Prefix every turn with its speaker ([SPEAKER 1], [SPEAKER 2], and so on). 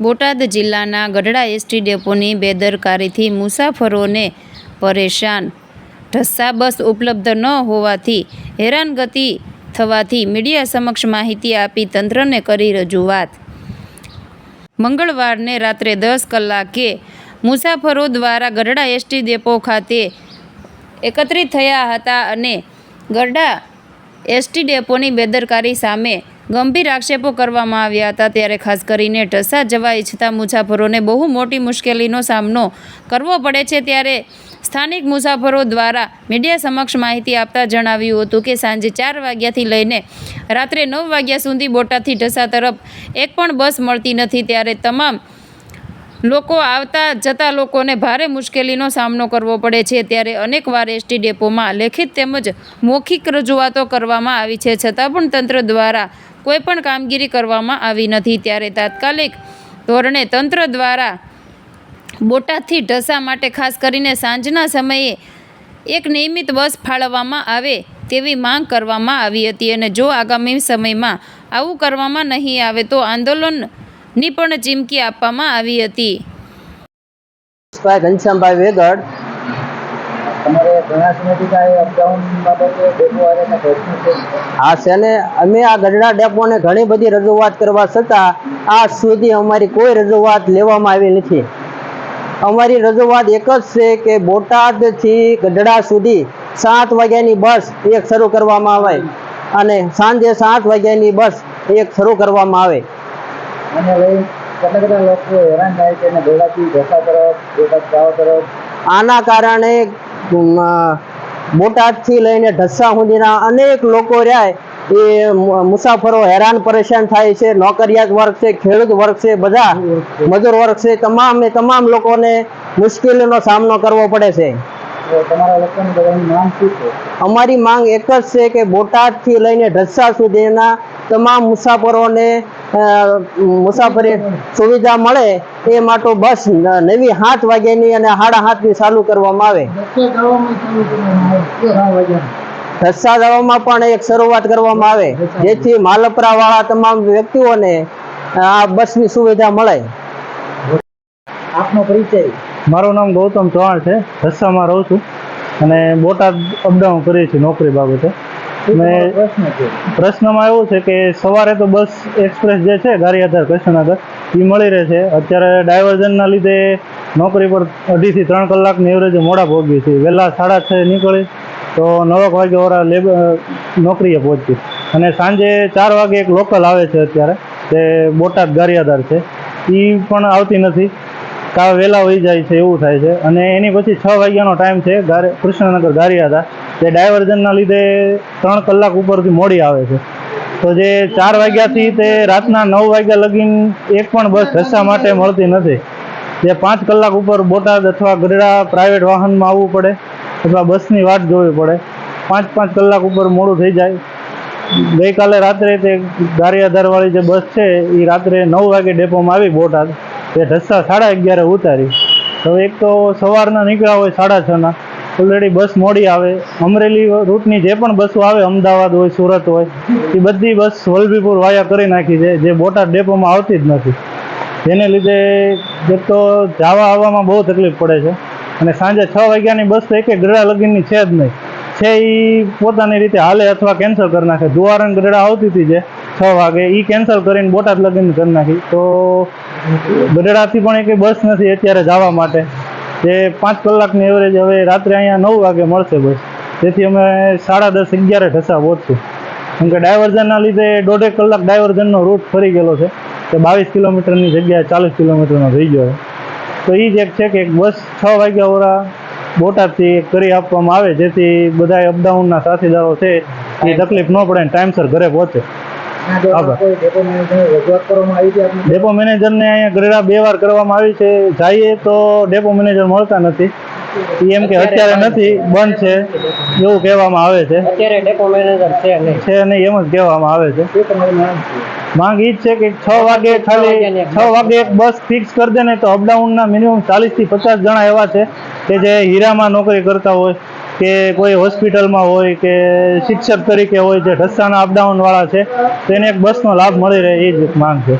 [SPEAKER 1] બોટાદ જિલ્લાના ગઢડા એસટી ડેપોની બેદરકારીથી મુસાફરોને પરેશાન. ઢસ્સા બસ ઉપલબ્ધ ન હોવાથી હેરાનગતિ થવાથી મીડિયા સમક્ષ માહિતી આપી તંત્રને કરી રજૂઆત. મંગળવારને રાત્રે દસ કલાકે મુસાફરો દ્વારા ગઢડા એસટી ડેપો ખાતે એકત્રિત થયા હતા અને ગઢડા એસટી ડેપોની બેદરકારી સામે ગંભીર આક્ષેપો કરવામાં આવ્યા હતા ત્યારે ખાસ કરીને ઢસા જવા ઈચ્છતા મુસાફરોને બહુ મોટી મુશ્કેલીનો સામનો કરવો પડે છે ત્યારે સ્થાનિક મુસાફરો દ્વારા મીડિયા સમક્ષ માહિતી આપતા જણાવ્યું હતું કે સાંજે ચાર વાગ્યાથી લઈને રાત્રે નવ વાગ્યા સુધી બોટાદથી ઢસા તરફ એક પણ બસ મળતી નથી. ત્યારે તમામ લોકો આવતા જતા લોકોને ભારે મુશ્કેલીનો સામનો કરવો પડે છે. ત્યારે અનેકવાર એસટી ડેપોમાં લેખિત તેમજ મૌખિક રજૂઆતો કરવામાં આવી છે. છતાં પણ તંત્ર દ્વારા કોઈ પણ કામગીરી કરવામાં આવી નથી. ત્યારે તાત્કાલિક ધોરણે તંત્ર દ્વારા બોટાદથી ઢસા માટે ખાસ કરીને સાંજના સમયે એક નિયમિત બસ ફાળવવામાં આવે તેવી માંગ કરવામાં આવી હતી. અને જો આગામી સમયમાં આવું કરવામાં નહીં આવે તો આંદોલનની પણ ચીમકી આપવામાં આવી હતી.
[SPEAKER 2] ઘનશ્યામભાઈ વેગડ.
[SPEAKER 3] તમારે ઘણા સમયથી કાંઈ અપડાઉન બાબતે ડેપો વાળાને પ્રશ્ન છે.
[SPEAKER 2] છે ને અમે આ ગઢડા ડેપોને ઘણી બધી રજૂઆત કરવા છતાં આજ સુધી અમારી કોઈ રજૂઆત લેવામાં આવી નથી. અમારી રજૂઆત એક જ છે કે બોટાદથી ગઢડા સુધી સાત વાગ્યાની બસ એક શરૂ કરવામાં આવે અને સાંજે સાત વાગ્યાની બસ એક શરૂ કરવામાં આવે.
[SPEAKER 3] અને લઈ કેટલા કેટલા લોકો હેરાન થાય છે અને ભેગાથી ઢસા તરફ બોટાદ ગાવા તરફ.
[SPEAKER 2] આના કારણે બોટાદ બોટાદથી લઈને ઢસા સુધીના અનેક લોકો રહ્યા. એ મુસાફરો હેરાન પરેશાન થાય છે નોકરિયાત વર્ગ છે ખેડૂત વર્ગ છે બધા મજૂર વર્ગ છે તમામે તમામ લોકોને મુશ્કેલીનો સામનો કરવો પડે છે? અમારી માંગ એક જ છે કે બોટાદથી લઈને ઢસા સુધીના તમામ મુસાફરોને મુસાફરી સુવિધા મળે એ માટે બસ નવી સાત વાગ્યાની અને સાડા સાતની ચાલુ કરવામાં આવે. ઢસા જવામાં પણ એક શરૂઆત કરવામાં આવે. જેથી માલપરા વાળા તમામ વ્યક્તિઓને આ બસની સુવિધા મળે.
[SPEAKER 3] આપનો પરિચય.
[SPEAKER 4] મારું નામ ગૌતમ ચૌહાણ છે. ઢસામાં રહું છું. અને બોટાદ અપડાઉન કરીએ છીએ નોકરી બાબતે.
[SPEAKER 3] છે.
[SPEAKER 4] પ્રશ્નમાં એવું છે કે સવારે તો બસ એક્સપ્રેસ જે છે ગારિયાધાર કૃષ્ણનગર એ મળી રહે છે. અત્યારે ડાયવર્ઝનના લીધે નોકરી પર અઢીથી ત્રણ કલાકની એવરેજ મોડા ભોગવી છે. વહેલા સાડા છ નીકળી તો નવક વાગે વાળા લેબ નોકરીએ પહોંચી. અને સાંજે ચાર વાગે એક લોકલ આવે છે અત્યારે તે બોટાદ ગારિયાધાર છે. એ પણ આવતી નથી. કા વહેલા હોઈ જાય છે એવું થાય છે. અને એની પછી છ વાગ્યાનો ટાઈમ છે ગારે કૃષ્ણનગર ગારિયાધાર. તે ડાયવર્ઝનના લીધે ત્રણ કલાક ઉપરથી મોડી આવે છે. તો જે ચાર વાગ્યાથી તે રાતના નવ વાગ્યા લગીન એક પણ બસ ઢસા માટે મળતી નથી. જે પાંચ કલાક ઉપર બોટાદ અથવા ગઢડા પ્રાઇવેટ વાહનમાં આવવું પડે અથવા બસની વાટ જોવી પડે. પાંચ પાંચ કલાક ઉપર મોડું થઈ જાય. ગઈકાલે રાત્રે તે ગારિયાધારવાળી જે બસ છે એ રાત્રે નવ વાગે ડેપોમાં આવી બોટાદ. એ ઢસ્સા સાડા અગિયારે ઉતારી. તો એક તો સવારના નીકળ્યા હોય સાડા છના. ઓલરેડી બસ મોડી આવે. અમરેલી રૂટની જે પણ બસો આવે, અમદાવાદ હોય, સુરત હોય, એ બધી બસ વલભીપુર વાયા કરી નાખી છે. જે બોટાદ ડેપોમાં આવતી જ નથી. જેને લીધે તો જવા આવવામાં બહુ તકલીફ પડે છે. અને સાંજે છ વાગ્યાની બસ તો એક ગઢડા લગીનની છે જ નહીં. છે એ પોતાની રીતે હાલે અથવા કેન્સલ કરી નાખે. જુવારન ગઢડા આવતી હતી જે છ વાગે એ કેન્સલ કરીને બોટાદ લગીન કરી નાખી. તો ગઢડાથી પણ એક બસ નથી અત્યારે જવા માટે. જે પાંચ કલાકની એવરેજ હવે રાત્રે અહીંયા નવ વાગે મળશે બસ. તેથી અમે સાડા દસ, અગિયારે ઢસા પહોંચશું કેમ કે ડાયવર્ઝનના લીધે દોઢેક કલાક ડાયવર્ઝનનો રૂટ ફરી ગયેલો છે. કે બાવીસ કિલોમીટરની જગ્યાએ ચાલીસ કિલોમીટરનો થઈ ગયો તો એ જ એક છે કે એક બસ છ વાગ્યા ઓરા બોટાદથી કરી આપવામાં આવે, જેથી બધા અપડાઉનના સાથીદારો છે, એ તકલીફ ન પડે ને ટાઈમસર ઘરે પહોંચે.
[SPEAKER 3] ડેપો મેનેજરને
[SPEAKER 4] અહીંયા ગરેડા બે વાર કરવામાં આવી છે. જઈએ તો ડેપો મેનેજર મળતા નથી. એમ કે અત્યારે નથી બંધ છે. એવું કહેવામાં આવે છે.
[SPEAKER 2] અત્યારે ડેપો મેનેજર છે નહીં.
[SPEAKER 4] છે નહીં એમ જ કહેવામાં આવે છે.
[SPEAKER 3] માંગ છે.
[SPEAKER 4] માંગ ઈ જ છે કે છ વાગે ખાલી છ વાગે એક બસ ફિક્સ કરી દે ને તો અપડાઉનના મિનિમમ ચાલીસથી પચાસ જણા એવા છે કે જે હીરામાં નોકરી કરતા હોય. કે કોઈ હોસ્પિટલમાં હોય કે શિક્ષક તરીકે હોય જે ઢસ્સાના અપડાઉનવાળા છે તેને એક બસનો લાભ મળી રહે એ જ માંગ છે.